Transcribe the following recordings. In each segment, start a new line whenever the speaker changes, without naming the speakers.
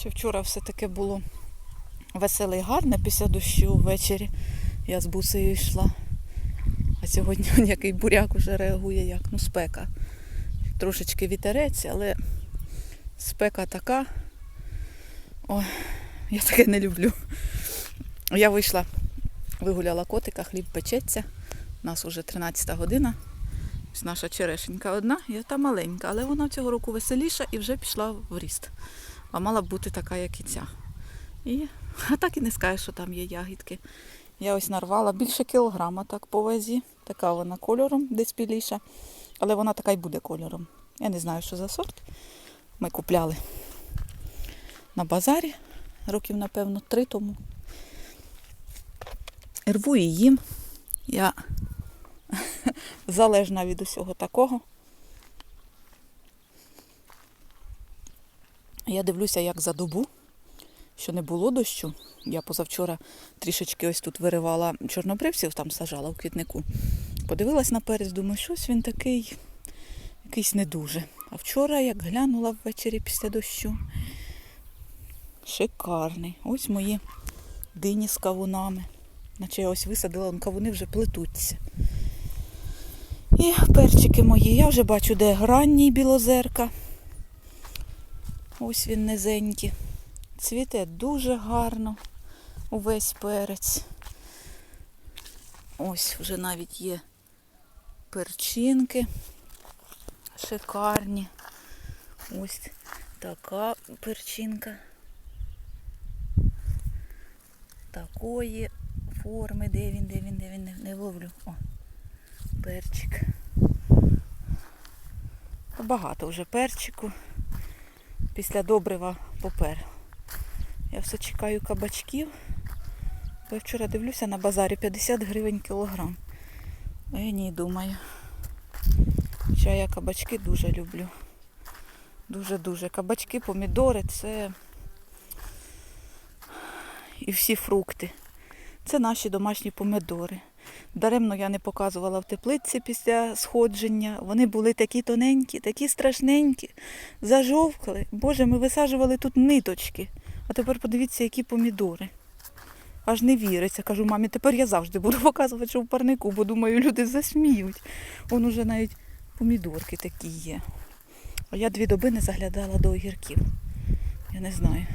Ще вчора все таке було веселе і гарне після дощу ввечері. Я з бусею йшла. А сьогодні який буряк уже реагує як ну спека. Трошечки вітерець, але спека така. Ой, я таке не люблю. Я вийшла, вигуляла котика, хліб печеться. У нас вже 13 година. Ось наша черешенька одна, і та маленька, але вона цього року веселіша і вже пішла в ріст. А мала б бути така, як і ця. І а так і не скажеш, що там є ягідки. Я ось нарвала більше кілограма так по вазі. Така вона кольором, десь біліша. Але вона така й буде кольором. Я не знаю, що за сорт. Ми купляли на базарі років, напевно, три тому. Рву їм. Я залежна від усього такого. Я дивлюся, як за добу, що не було дощу. Я позавчора трішечки ось тут виривала чорнобривців, там сажала в квітнику. Подивилась на перець, думаю, щось він такий, якийсь не дуже. А вчора, як глянула ввечері після дощу, шикарний. Ось мої дині з кавунами. Наче я ось висадила, кавуни вже плетуться. І перчики мої. Я вже бачу, де ранній білозерка. Ось він низенький. Цвіте дуже гарно увесь перець. Ось вже навіть є перчинки шикарні. Ось така перчинка. Такої форми, де він, де він, де він, не, ловлю. О, перчик. Багато вже перчику. Після добрива попер. Я все чекаю кабачків. Бо я вчора дивлюся на базарі 50 гривень кілограм. А я ні думаю. Хоча я кабачки дуже люблю. Дуже-дуже. Кабачки, помідори це і всі фрукти. Це наші домашні помідори. Даремно я не показувала в теплиці після сходження. Вони були такі тоненькі, такі страшненькі, зажовкли. Боже, ми висаджували тут ниточки. А тепер подивіться, які помідори. Аж не віриться. Кажу, мамі, тепер я завжди буду показувати, що в парнику, бо думаю, люди засміють. Вон уже навіть помідорки такі є. А я дві доби не заглядала до огірків. Я не знаю.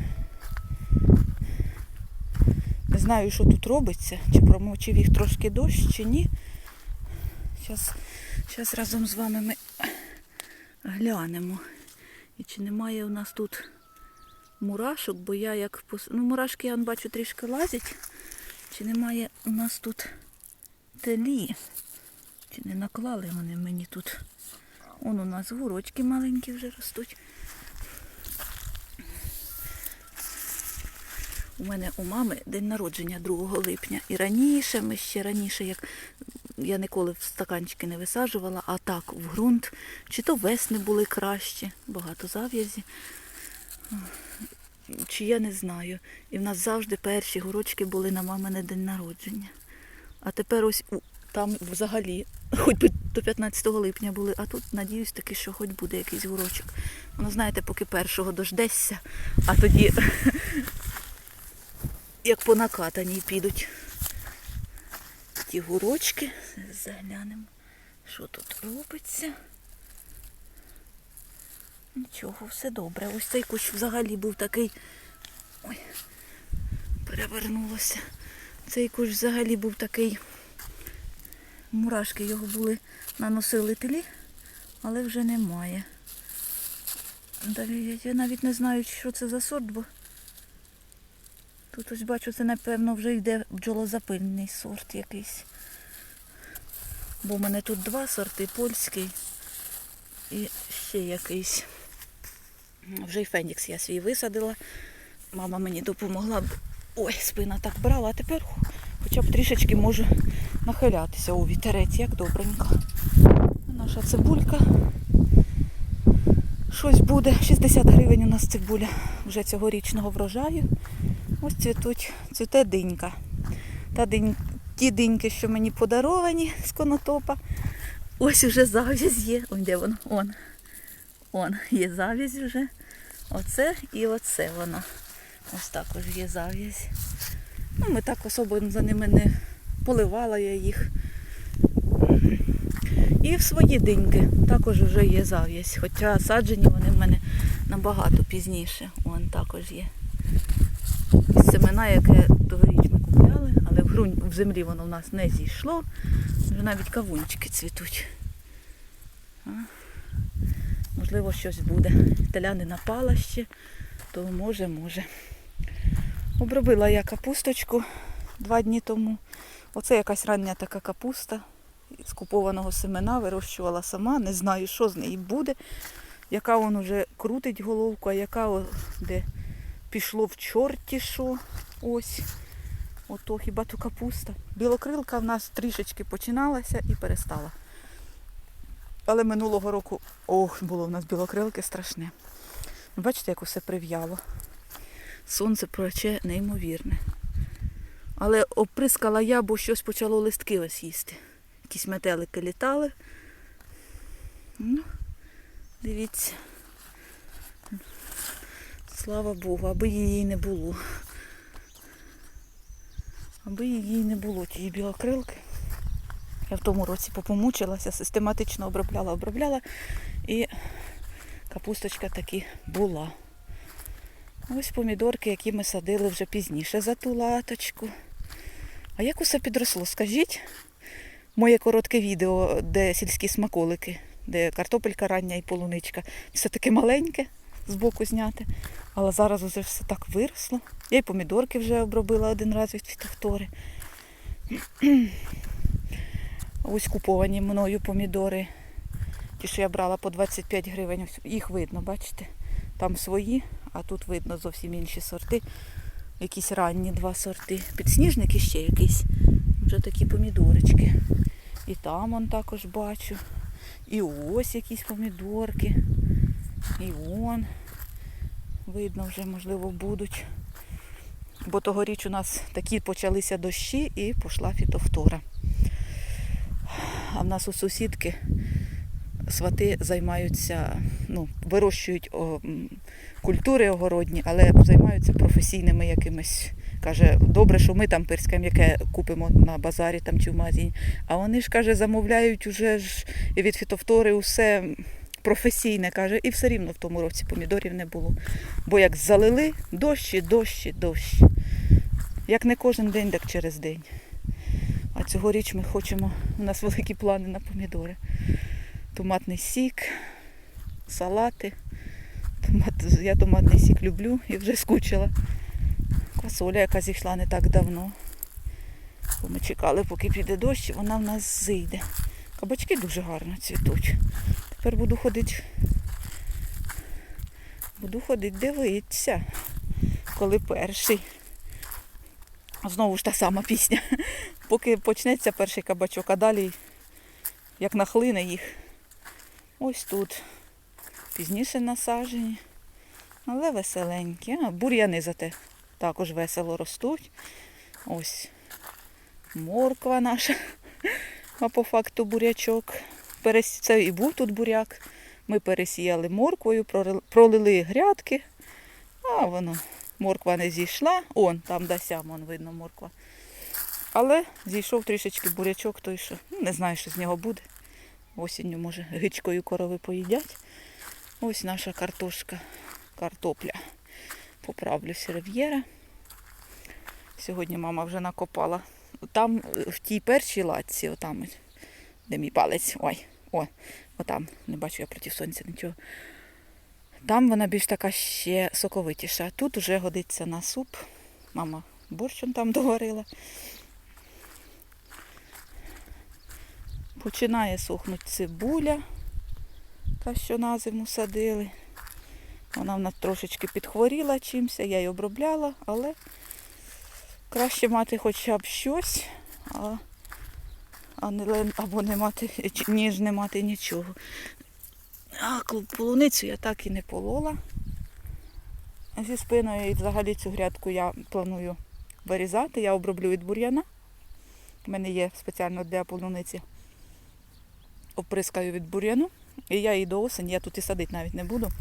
Знаю, що тут робиться, чи промочив їх трошки дощ, чи ні. Зараз, разом з вами ми глянемо. І чи немає у нас тут мурашок, бо я як. Ну, мурашки я бачу трішки лазять. Чи немає у нас тут телі? Чи не наклали вони мені тут? Вон у нас гурочки маленькі вже ростуть. У мене у мами день народження 2 липня. І раніше, ми ще раніше, як я ніколи в стаканчики не висаджувала, а так в ґрунт, чи то весни були кращі, багато зав'язі. Чи я не знаю. І в нас завжди перші горочки були на мамине день народження. А тепер ось там взагалі, хоч би до 15 липня були, а тут надіюсь таки, що хоч буде якийсь горочок. Воно, знаєте, поки першого дождешся, а тоді як по накатаній підуть. Ті гурочки. Заглянемо, що тут робиться. Нічого, все добре. Ось цей кущ взагалі був такий. Ой, перевернулося. Цей кущ взагалі був такий. Мурашки його були наносили тлі, але вже немає. Я навіть не знаю, що це за сорт, бо тут ось бачу, це напевно вже йде бджолозапильний сорт якийсь. Бо в мене тут два сорти, польський і ще якийсь. Вже й фенікс я свій висадила. Мама мені допомогла. Ой, спина так брала, а тепер хоча б трішечки можу нахилятися у вітерець, як добренько. Наша цибулька. Щось буде. 60 гривень у нас цибуля вже цьогорічного врожаю. Ось цвітуть, цвіте динька. Та динь, ті диньки, що мені подаровані з конотопа. Ось уже зав'язь є. Ось де воно? Он. Он, є зав'язь вже. Оце і оце вона. Ось також є зав'язь. Ну, ми так особо за ними не поливала я їх. І в свої диньки також вже є зав'язь. Хоча саджені вони в мене набагато пізніше. Вон також є. І семена, яке тогоріч ми купляли, але в, грунь, в землі воно в нас не зійшло. Вже навіть кавунчики цвітуть. А? Можливо, щось буде. Теляни напала ще, то може, може. Обробила я капусточку два дні тому. Оце якась рання така капуста з купованого семена, вирощувала сама, не знаю, що з неї буде, яка вон уже крутить головку, а яка де пішло в чорті що. Ось. Ото хіба то капуста. Білокрилка в нас трішечки починалася і перестала. Але минулого року, ох, було в нас білокрилки страшне. Бачите, як усе прив'яло. Сонце проче неймовірне. Але оприскала я, бо щось почало листки ось їсти. Якісь метелики літали. Ну, дивіться. Слава Богу, аби її не було. Аби її не було, тієї білокрилки. Я в тому році попомучилася, систематично обробляла, обробляла і капусточка таки була. Ось помідорки, які ми садили вже пізніше за ту латочку. А як усе підросло? Скажіть, моє коротке відео, де сільські смаколики, де картопелька рання і полуничка. Все таке маленьке збоку зняте. Але зараз уже все так виросло. Я й помідорки вже обробила один раз від фітофтори. Ось куповані мною помідори. Ті, що я брала по 25 гривень, їх видно, бачите? Там свої, а тут видно зовсім інші сорти. Якісь ранні два сорти. Підсніжник іще якийсь. Вже такі помідорочки. І там он також бачу. І ось якісь помідорки. І он. Видно вже, можливо, будуть. Бо тогоріч у нас такі почалися дощі і пішла фітофтора. А в нас у сусідки свати займаються, ну, вирощують о, культури огородні, але займаються професійними якимись. Каже, добре, що ми там пирське яке купимо на базарі там чи в магазині. А вони ж каже, замовляють уже ж від фітофтори усе професійне, каже, і все рівно в тому році помідорів не було. Бо як залили дощі, дощі, дощ. Як не кожен день, так через день. А цьогоріч ми хочемо, у нас великі плани на помідори. Томатний сік, салати. Томат, я томатний сік люблю і вже скучила. Квасоля, яка зійшла не так давно. Бо ми чекали, поки піде дощ, вона в нас зійде. Кабачки дуже гарно цвітуть. Тепер буду ходити. Буду ходити дивитися, коли перший. Знову ж та сама пісня. Поки почнеться перший кабачок, а далі як нахлине їх. Ось тут. Пізніше насаджені. Але веселенькі. А бур'яни зате також весело ростуть. Ось морква наша. А по факту бурячок. Це і був тут буряк. Ми пересіяли морквою, пролили грядки, а воно морква не зійшла. Он, там да сям, вон видно морква. Але зійшов трішечки бурячок, той що ну, не знаю, що з нього буде. Осінню, може, гичкою корови поїдять. Ось наша картошка, картопля. Поправлюсь рив'єра. Сьогодні мама вже накопала. Там в тій першій латці, отам, де мій палець. Ой, о, отам, не бачу я проти сонця нічого. Там вона більш така ще соковитіша. Тут вже годиться на суп. Мама борщом там доварила. Починає сохнути цибуля, та що на зиму садили. Вона в нас трошечки підхворіла чимся, я її обробляла, але краще мати хоча б щось, а не, або не мати, ніж не мати нічого. А полуницю я так і не полола. Зі спиною і взагалі цю грядку я планую вирізати. Я оброблю від бур'яна. У мене є спеціально для полуниці. Оприскаю від бур'яну. І я її до осені, я тут і садити навіть не буду.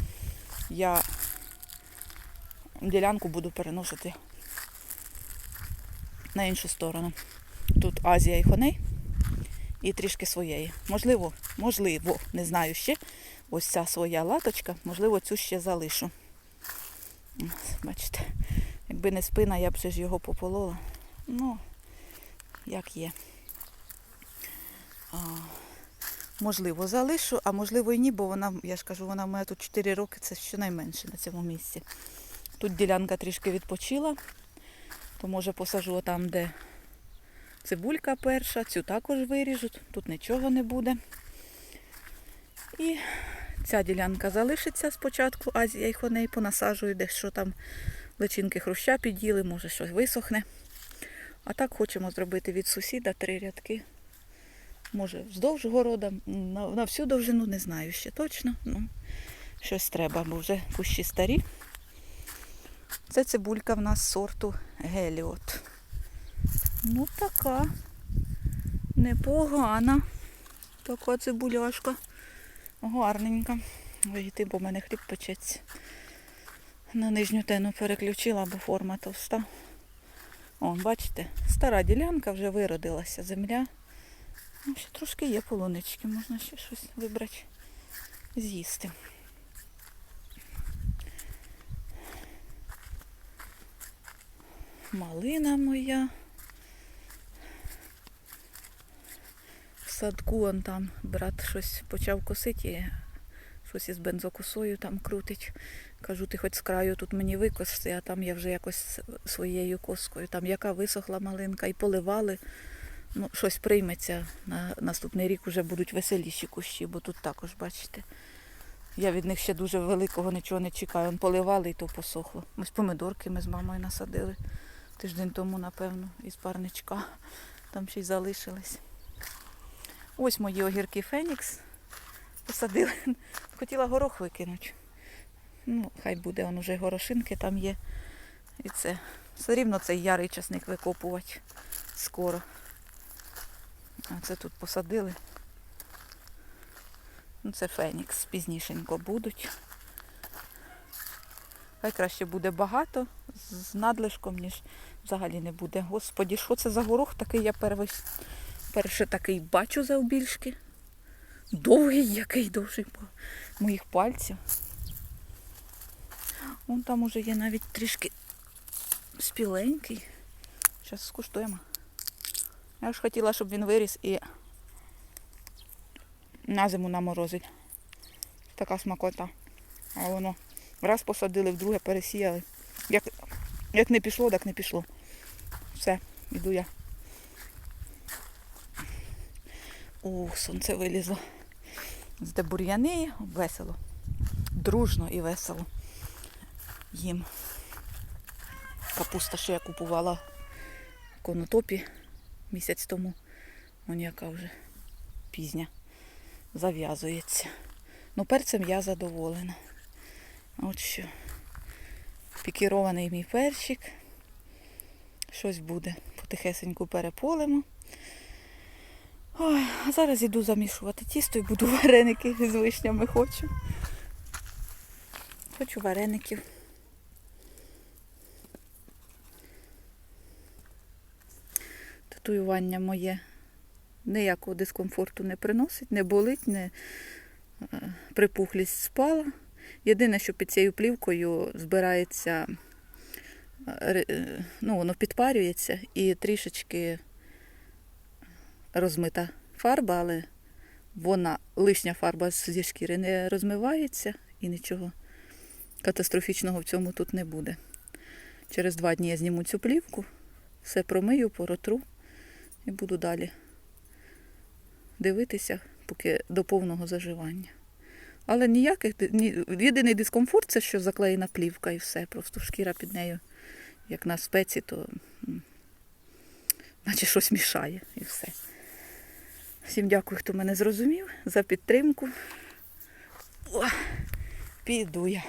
Я ділянку буду переносити на іншу сторону. Тут Азія і Хоней і трішки своєї. Можливо, можливо, не знаю ще. Ось ця своя латочка, можливо, цю ще залишу. Бачите, якби не спина, я б ще ж його пополола. Ну, як є. А, можливо, залишу, а можливо і ні, бо вона, я ж кажу, вона в мене тут 4 роки, це щонайменше на цьому місці. Тут ділянка трішки відпочила, то може посажу там, де цибулька перша, цю також виріжуть, тут нічого не буде. І ця ділянка залишиться спочатку, Азія і хоней понасаджую, десь що там личинки хруща під'їли, може щось висохне. А так хочемо зробити від сусіда три рядки. Може, вздовж города, на, на всю довжину не знаю ще точно. Ну, щось треба, бо вже кущі старі. Це цибулька в нас сорту Геліот. Ну, така непогана. Така цибуляшка. Гарненька. Вийти, бо в мене хліб печеться. На нижню тену переключила, бо форма товста. О, бачите, стара ділянка вже виродилася земля. Ну, ще трошки є полунички, можна ще щось вибрати, з'їсти. Малина моя. Садку он там брат щось почав косити, щось із бензокосою там крутить. Кажу, ти хоч з краю тут мені викоси, а там я вже якось своєю коскою. Там яка висохла малинка і поливали. Ну, щось прийметься. На наступний рік вже будуть веселіші кущі, бо тут також, бачите. Я від них ще дуже великого нічого не чекаю. Он поливали і то посохло. Ось помидорки ми з мамою насадили тиждень тому, напевно, із парничка. Там ще й залишились. Ось мої огірки Фенікс. Посадили. Хотіла горох викинути. Ну, хай буде, он уже горошинки там є. І це. Все рівно цей ярий часник викопувати скоро. А це тут посадили. Ну, це Фенікс, пізнішенько будуть. Хай краще буде багато з надлишком, ніж взагалі не буде. Господі, що це за горох такий? Я перший, перше такий бачу завбільшки. Довгий який довший по моїх пальців. Вон там уже є навіть трішки спіленький. Зараз скуштуємо. Я ж хотіла, щоб він виріс і на зиму наморозить. Така смакота. А воно раз посадили, вдруге пересіяли. Як, як не пішло, так не пішло. Все, іду я. Ух, сонце вилізло. З бур'яни весело. Дружно і весело. Їм. Капуста, що я купувала в конотопі місяць тому. Вон яка вже пізня. Зав'язується. Ну, перцем я задоволена. От що. Пікірований мій перчик. Щось буде. Потихесеньку переполимо. Ой, а зараз іду замішувати тісто і буду вареники з вишнями хочу. Хочу вареників. Татуювання моє ніякого дискомфорту не приносить, не болить, не е, припухлість спала. Єдине, що під цією плівкою збирається, е, е, ну, воно підпарюється і трішечки розмита фарба, але вона лишня фарба зі шкіри не розмивається і нічого катастрофічного в цьому тут не буде. Через два дні я зніму цю плівку, все промию, поротру і буду далі дивитися, поки до повного заживання. Але ніяких ні, єдиний дискомфорт це що заклеєна плівка і все. Просто шкіра під нею, як на спеці, то наче щось мішає і все. Всім дякую, хто мене зрозумів, за підтримку. О, піду я.